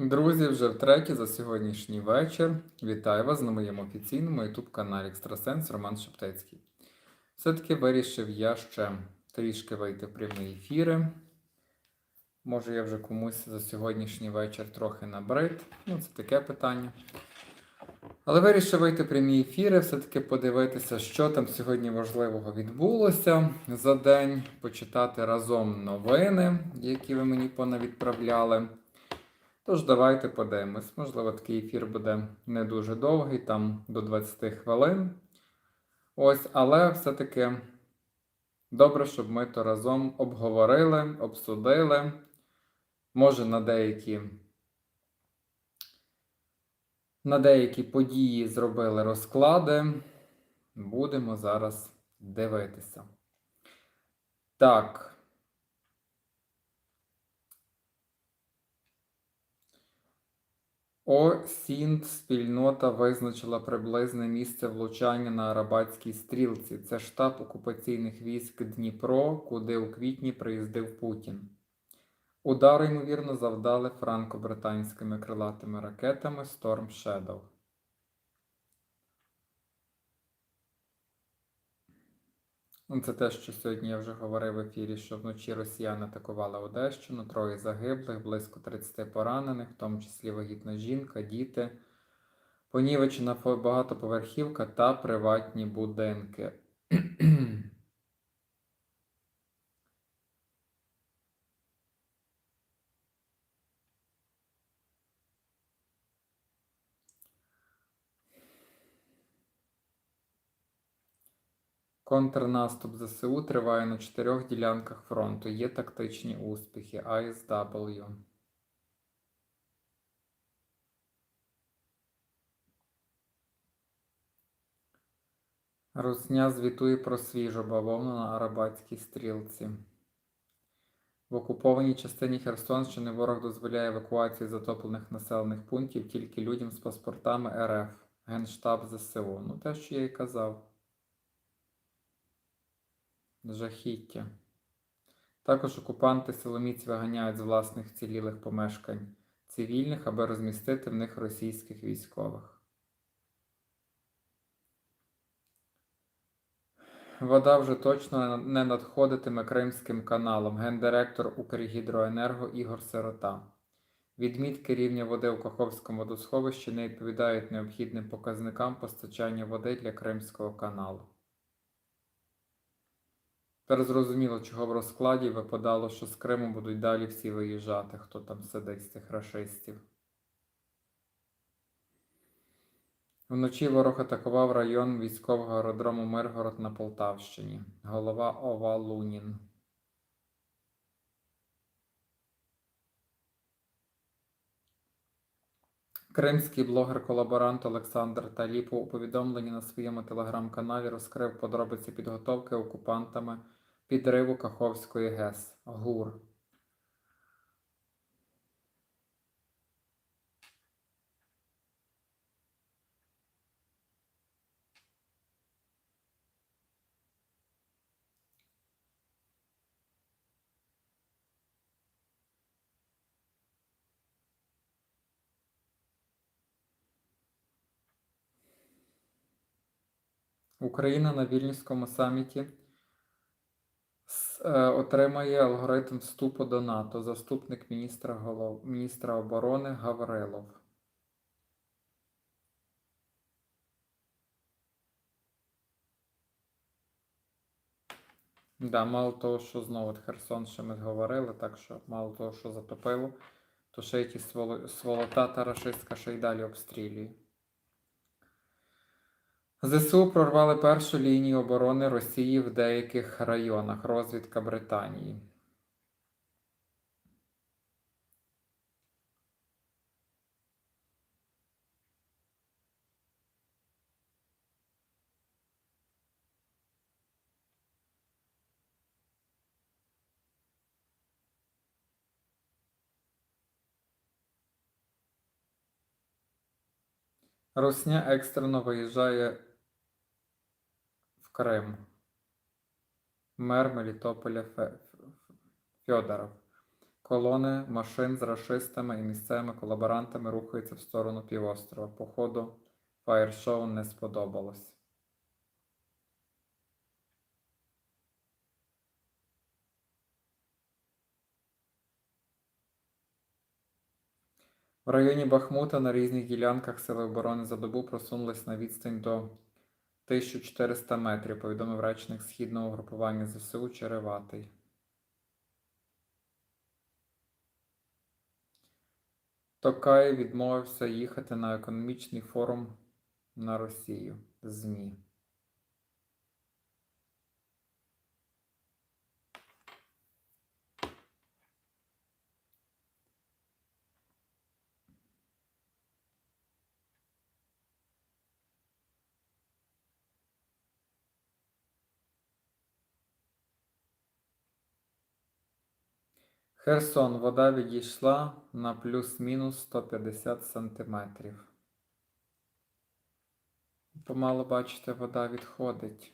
Друзі, вже втретє за сьогоднішній вечір. Вітаю вас на моєму офіційному YouTube каналі Екстрасенс Роман Шептецький. Все-таки вирішив я ще трішки вийти в прямі ефіри. Може, я вже комусь за сьогоднішній вечір трохи набрид. Ну, це таке питання. Але вирішив вийти в прямі ефіри, все-таки подивитися, що там сьогодні важливого відбулося за день, почитати разом новини, які ви мені понавідправляли. Тож давайте подивимось. Можливо, такий ефір буде не дуже довгий, там до 20 хвилин. Ось, але все-таки добре, щоб ми то разом обговорили, обсудили. Може, на деякі, на деякі події зробили розклади. Будемо зараз дивитися. Так. ОСІНТ спільнота визначила приблизне місце влучання на Арабатській стрілці. Це штаб окупаційних військ Дніпро, куди у квітні приїздив Путін. Удари, ймовірно, завдали франко-британськими крилатими ракетами Storm Shadow. Це те, що сьогодні я вже говорив в ефірі, що вночі росіяни атакували Одещину, троє загиблих, близько 30 поранених, в тому числі вагітна жінка, діти. Понівечена багатоповерхівка та приватні будинки. Контрнаступ ЗСУ триває на чотирьох ділянках фронту. Є тактичні успіхи. ISW. Русня звітує про свіжу бавовну на Арабатській стрілці. В окупованій частині Херсонщини ворог дозволяє евакуацію затоплених населених пунктів тільки людям з паспортами РФ, Генштаб ЗСУ. Ну, те, що я і казав. Жахіття. Також окупанти силоміць виганяють з власних вцілілих помешкань цивільних, аби розмістити в них російських військових. Вода вже точно не надходитиме Кримським каналом. Гендиректор Укргідроенерго Ігор Сирота. Відмітки рівня води у Каховському водосховищі не відповідають необхідним показникам постачання води для Кримського каналу. Тепер зрозуміло, чого в розкладі випадало, що з Криму будуть далі всі виїжджати, хто там сидить з цих рашистів. Вночі ворог атакував район військового аеродрому Миргород на Полтавщині. Голова ОВА Лунін. Кримський блогер-колаборант Олександр Таліпов у повідомленні на своєму телеграм-каналі розкрив подробиці підготовки окупантами підриву Каховської ГЕС ГУР. Україна на Вільнюському саміті е, отримає алгоритм вступу до НАТО. Заступник міністра, голов... міністра оборони Гаврилов. Да, мало того, що знову Херсон, що ми говорили, так що мало того, що затопило, то ще й ті сволота та рашистка ще й далі обстрілює. ЗСУ прорвали першу лінію оборони Росії в деяких районах. Розвідка Британії. Русня екстрено виїжджає Крим. Мер Мелітополя Фьодоров. Колони машин з рашистами і місцевими колаборантами рухаються в сторону півострова. Походу, фаєр-шоу не сподобалось. В районі Бахмута на різних ділянках Сили оборони за добу просунулись на відстань до 1400 метрів, повідомив речник східного групування ЗСУ Череватий. Токай відмовився їхати на економічний форум на Росію. ЗМІ. Херсон. Вода відійшла на плюс-мінус 150 сантиметрів. Помало бачите, вода відходить.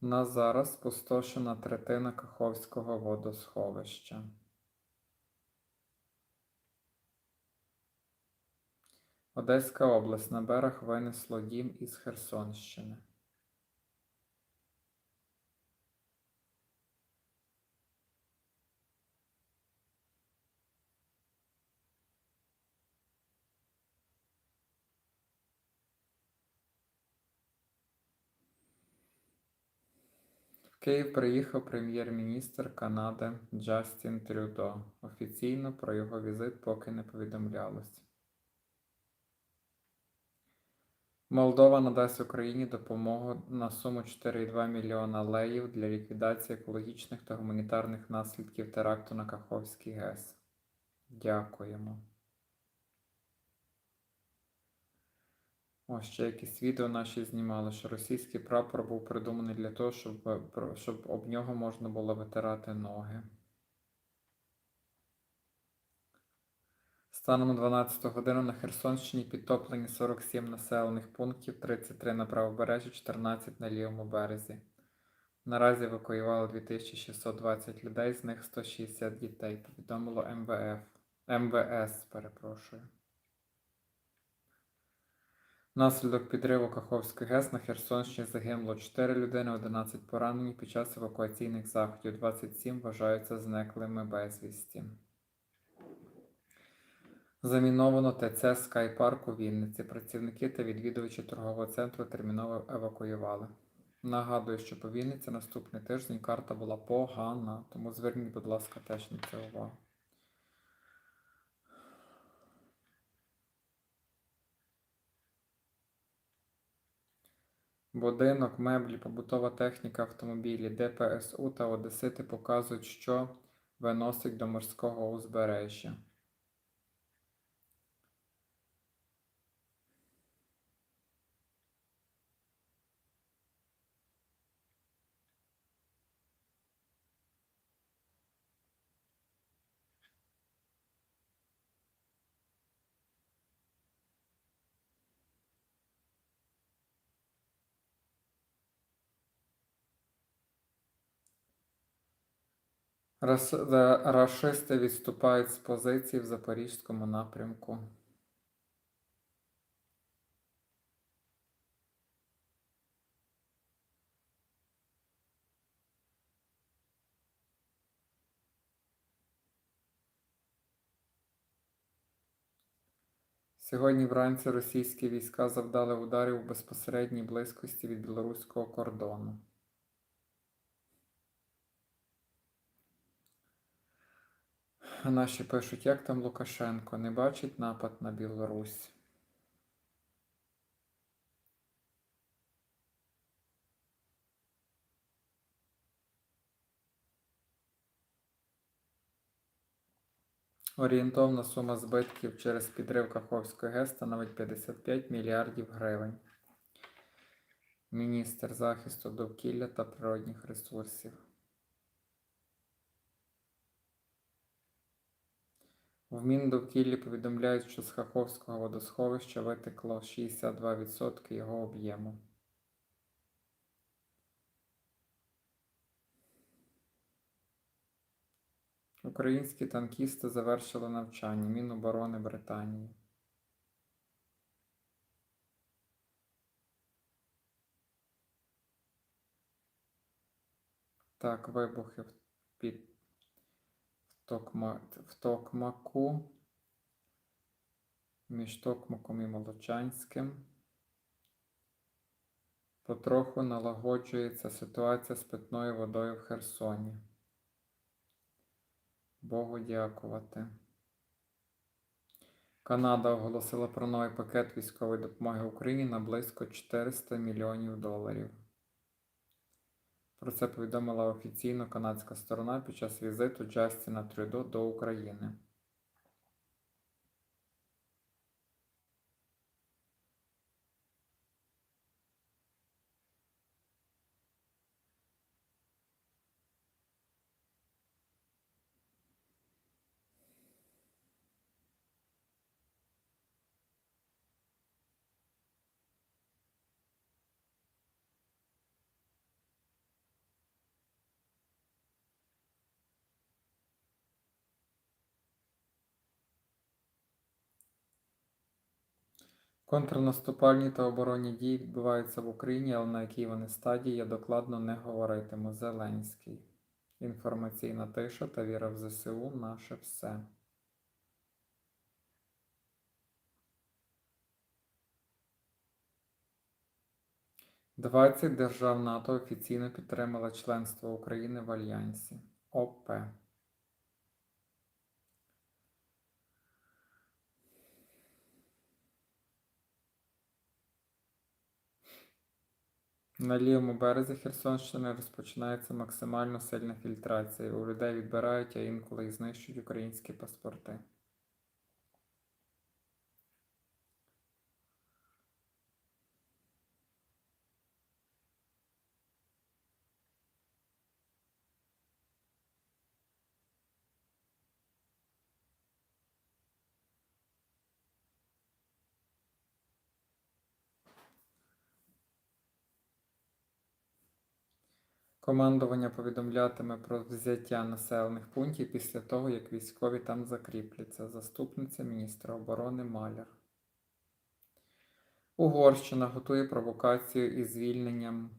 На зараз спустошена третина Каховського водосховища. Одеська область на берег винесло дім із Херсонщини. В Київ приїхав прем'єр-міністр Канади Джастін Трюдо. Офіційно про його візит поки не повідомлялось. Молдова надасть Україні допомогу на суму 4,2 мільйона леїв для ліквідації екологічних та гуманітарних наслідків теракту на Каховський ГЕС. Дякуємо. О, ще якісь відео наші знімали, що російський прапор був придуманий для того, щоб, щоб об нього можна було витирати ноги. Станом на 12 годину на Херсонщині підтоплені 47 населених пунктів, 33 на правобережжі, 14 на лівому березі. Наразі евакуювали 2620 людей, з них 160 дітей, повідомило МВФ. МВС, перепрошую. Внаслідок підриву Каховської ГЕС на Херсонщині загинуло 4 людини, 11 поранені під час евакуаційних заходів, 27 вважаються зниклими безвісті. Заміновано ТЦ Скайпарк у Вінниці. Працівники та відвідувачі торгового центру терміново евакуювали. Нагадую, що по Вінниці наступний тиждень карта була погана, тому зверніть, будь ласка, теж на це увагу. Будинок, меблі, побутова техніка, автомобілі, ДПСУ та Одесити показують, що виносить до морського узбережжя. Рашисти відступають з позицій в Запорізькому напрямку. Сьогодні вранці російські війська завдали ударів у безпосередній близькості від білоруського кордону. Наші пишуть, як там Лукашенко не бачить напад на Білорусь. Орієнтовна сума збитків через підрив Каховської ГЕС становить 55 мільярдів гривень. Міністр захисту довкілля та природних ресурсів. В Міндовкіллі повідомляють, що з Хаховського водосховища витекло 62% його об'єму. Українські танкісти завершили навчання Міноборони Британії. Так, вибухи під, В Токмаку, між Токмаком і Молочанським. Потроху налагоджується ситуація з питною водою в Херсоні. Богу дякувати. Канада оголосила про новий пакет військової допомоги Україні на близько 400 мільйонів доларів. Про це повідомила офіційно канадська сторона під час візиту Джастіна Трюдо до України. Контрнаступальні та оборонні дії відбуваються в Україні, але на якій вони стадії я докладно не говоритиму. Зеленський. Інформаційна тиша та віра в ЗСУ наше все. Двадцять держав НАТО офіційно підтримала членство України в Альянсі. ОП. На лівому березі Херсонщини розпочинається максимально сильна фільтрація. У людей відбирають, а інколи і знищують українські паспорти. Командування повідомлятиме про взяття населених пунктів після того, як військові там закріпляться. Заступниця міністра оборони Маляр. Угорщина готує провокацію із звільненням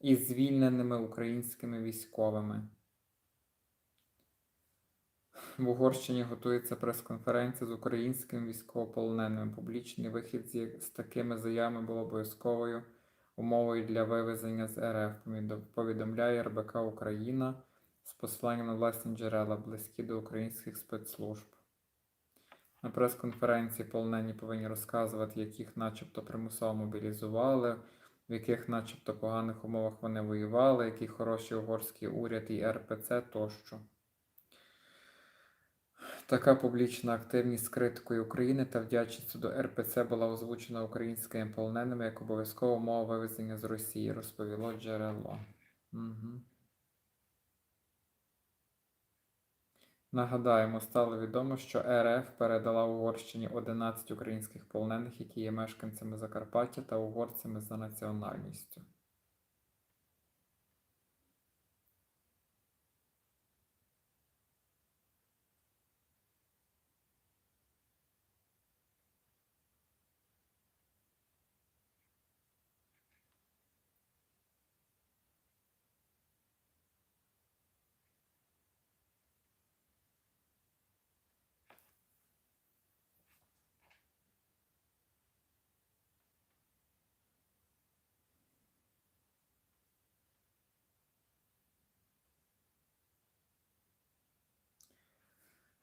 із звільненими українськими військовими. В Угорщині готується прес-конференція з українськими військовополоненими. Публічний вихід з такими заявами було обов'язковою умовою для вивезення з РФ, повідомляє РБК Україна з посиланням на власні джерела, близькі до українських спецслужб. На прес-конференції полонені повинні розказувати, яких начебто примусово мобілізували, в яких начебто поганих умовах вони воювали, який хороший угорський уряд і РПЦ тощо. Така публічна активність з критикою України та вдячністю до РПЦ була озвучена українськими полоненими як обов'язкова умова вивезення з Росії, розповіло джерело. Угу. Нагадаємо, стало відомо, що РФ передала Угорщині 11 українських полонених, які є мешканцями Закарпаття та угорцями за національністю.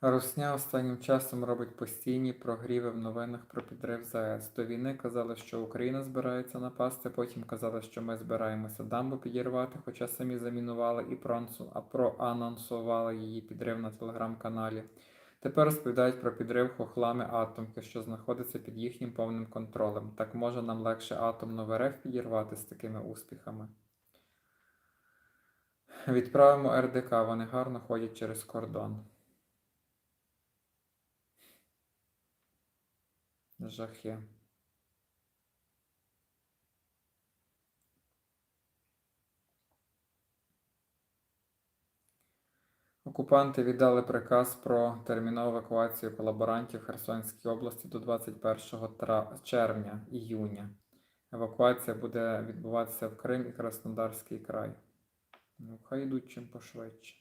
Русня останнім часом робить постійні прогріви в новинах про підрив ЗАЕС. До війни казали, що Україна збирається напасти, потім казали, що ми збираємося дамбу підірвати, хоча самі замінували і проансу- а проанонсували її підрив на телеграм-каналі. Тепер розповідають про підрив хохлами атомки, що знаходиться під їхнім повним контролем. Так може нам легше атомну в РФ підірвати з такими успіхами? Відправимо РДК, вони гарно ходять через кордон. Жахи. Окупанти віддали приказ про термінову евакуацію колаборантів Херсонській області до 21 тра- червня іюня. Евакуація буде відбуватися в Крим і Краснодарський край. Ну, хай йдуть чим пошвидше.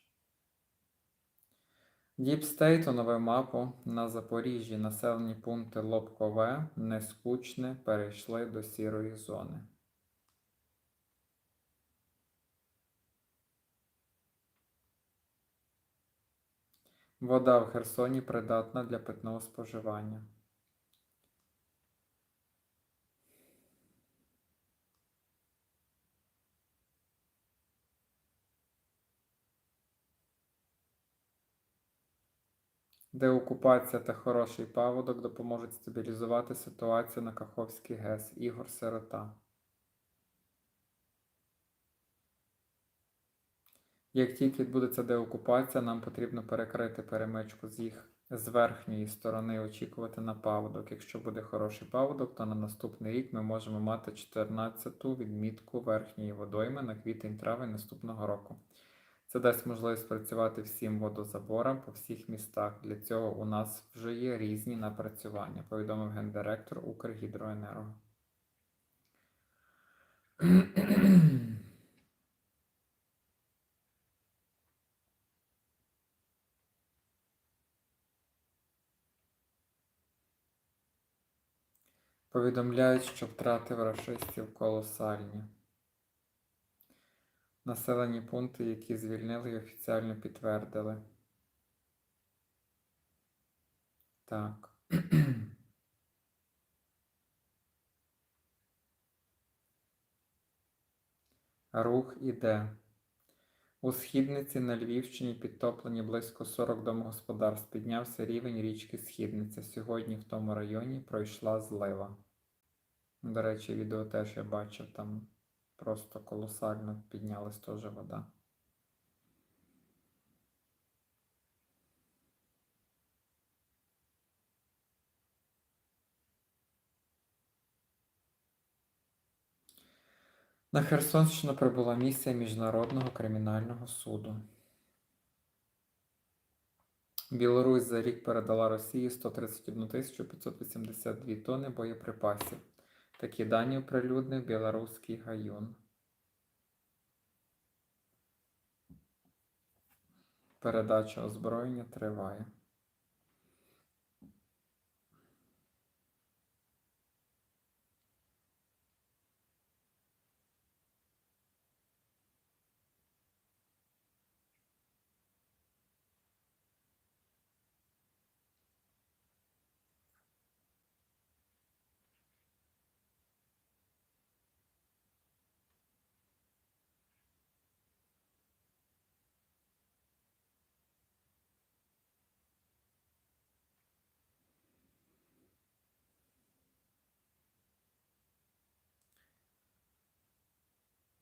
Діпстейт оновив мапу на Запоріжжі. Населені пункти Лобкове, Нескучне перейшли до сірої зони. Вода в Херсоні придатна для питного споживання. Деокупація та хороший паводок допоможуть стабілізувати ситуацію на Каховський ГЕС. Ігор Сирота. Як тільки відбудеться деокупація, нам потрібно перекрити перемичку з їх з верхньої сторони, очікувати на паводок. Якщо буде хороший паводок, то на наступний рік ми можемо мати 14-ту відмітку верхньої водойми на квітень-травень наступного року. Це дасть можливість працювати всім водозаборам по всіх містах. Для цього у нас вже є різні напрацювання, повідомив гендиректор Укргідроенерго. Повідомляють, що втрати в рашистів колосальні. Населені пункти, які звільнили і офіціально підтвердили. Так. Рух іде. У Східниці на Львівщині підтоплені близько 40 домогосподарств. Піднявся рівень річки Східниця. Сьогодні в тому районі пройшла злива. До речі, відео теж я бачив, там просто колосально піднялась теж вода. На Херсонщину прибула місія Міжнародного кримінального суду. Білорусь за рік передала Росії 131 582 тонни боєприпасів. Такі дані оприлюднив білоруський гаюн. Передача озброєння триває.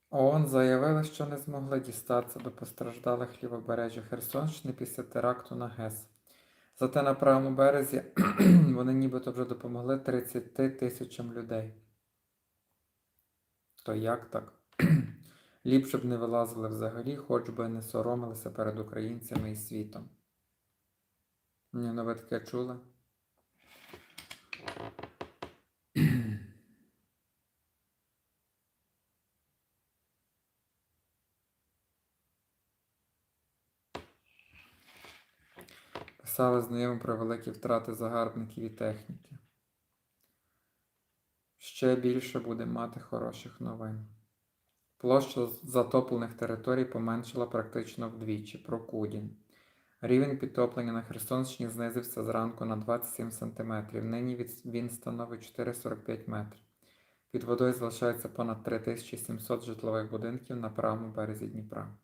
ООН заявили, що не змогли дістатися до постраждалих лівобережжя Херсонщини після теракту на ГЕС. Зате на правому березі вони нібито вже допомогли 30 тисячам людей. То як так? Ліпше б не вилазили взагалі, хоч би не соромилися перед українцями і світом. Ні, ну ви таке чули? Писали знайомі про великі втрати загарбників і техніки. Ще більше буде мати хороших новин. Площа затоплених територій поменшила практично вдвічі. Прокудін. Рівень підтоплення на Херсонщині знизився зранку на 27 см. Нині він становить 4,45 метрів. Під водою залишається понад 3700 житлових будинків на правому березі Дніпра.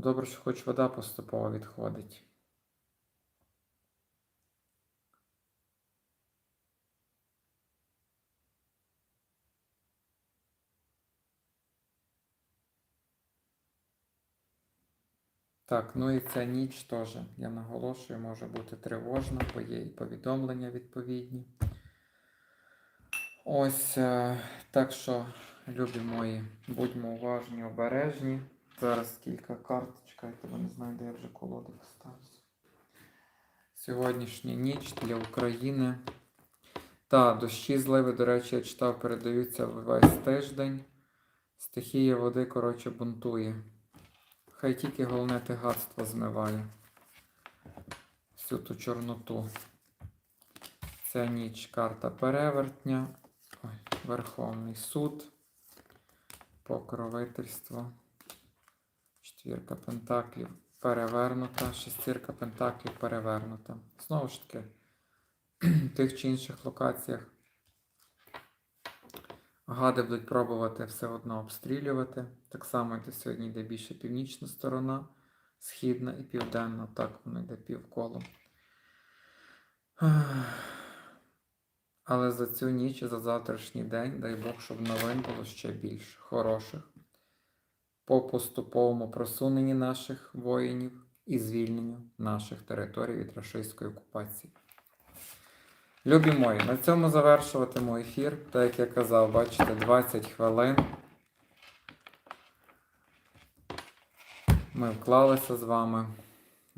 Ну, добре, що хоч вода поступово відходить. Так, ну і ця ніч теж, я наголошую, може бути тривожна, бо є і повідомлення відповідні. Ось, е, так що, любі мої, будьмо уважні, обережні. Зараз кілька карт, чекайте, бо не знаю, де я вже колоди поставив. Сьогоднішня ніч для України. Та, дощі зливи, до речі, я читав, передаються весь тиждень. Стихія води, коротше, бунтує. Хай тільки головне тигатство змиває. Всю ту чорноту. Ця ніч карта перевертня. Ой, Верховний суд. Покровительство. Четвірка пентаклів перевернута. Шестірка пентаклів перевернута. Знову ж таки, в тих чи інших локаціях Гади будуть пробувати все одно обстрілювати. Так само йде сьогодні йде більше північна сторона, східна і південна. Так воно йде півколо. Але за цю ніч і за завтрашній день, дай Бог, щоб новин було ще більше хороших. По поступовому просуненні наших воїнів і звільненню наших територій від рашистської окупації. Любі мої, на цьому завершуватиму ефір. Так як я казав, бачите, 20 хвилин. Ми вклалися з вами.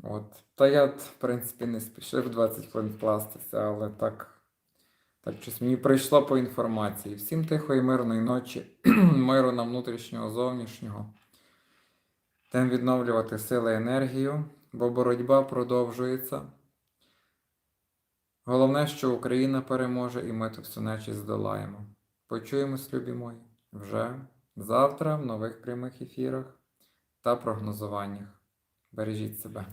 От. Та я, в принципі, не спішив 20 хвилин вкластися, але так, так щось мені прийшло по інформації. Всім тихої, мирної ночі, миру нам внутрішнього, зовнішнього. Тем відновлювати сили і енергію, бо боротьба продовжується. Головне, що Україна переможе і ми тут всю нечість здолаємо. Почуємось, любі мої, вже завтра в нових прямих ефірах та прогнозуваннях. Бережіть себе.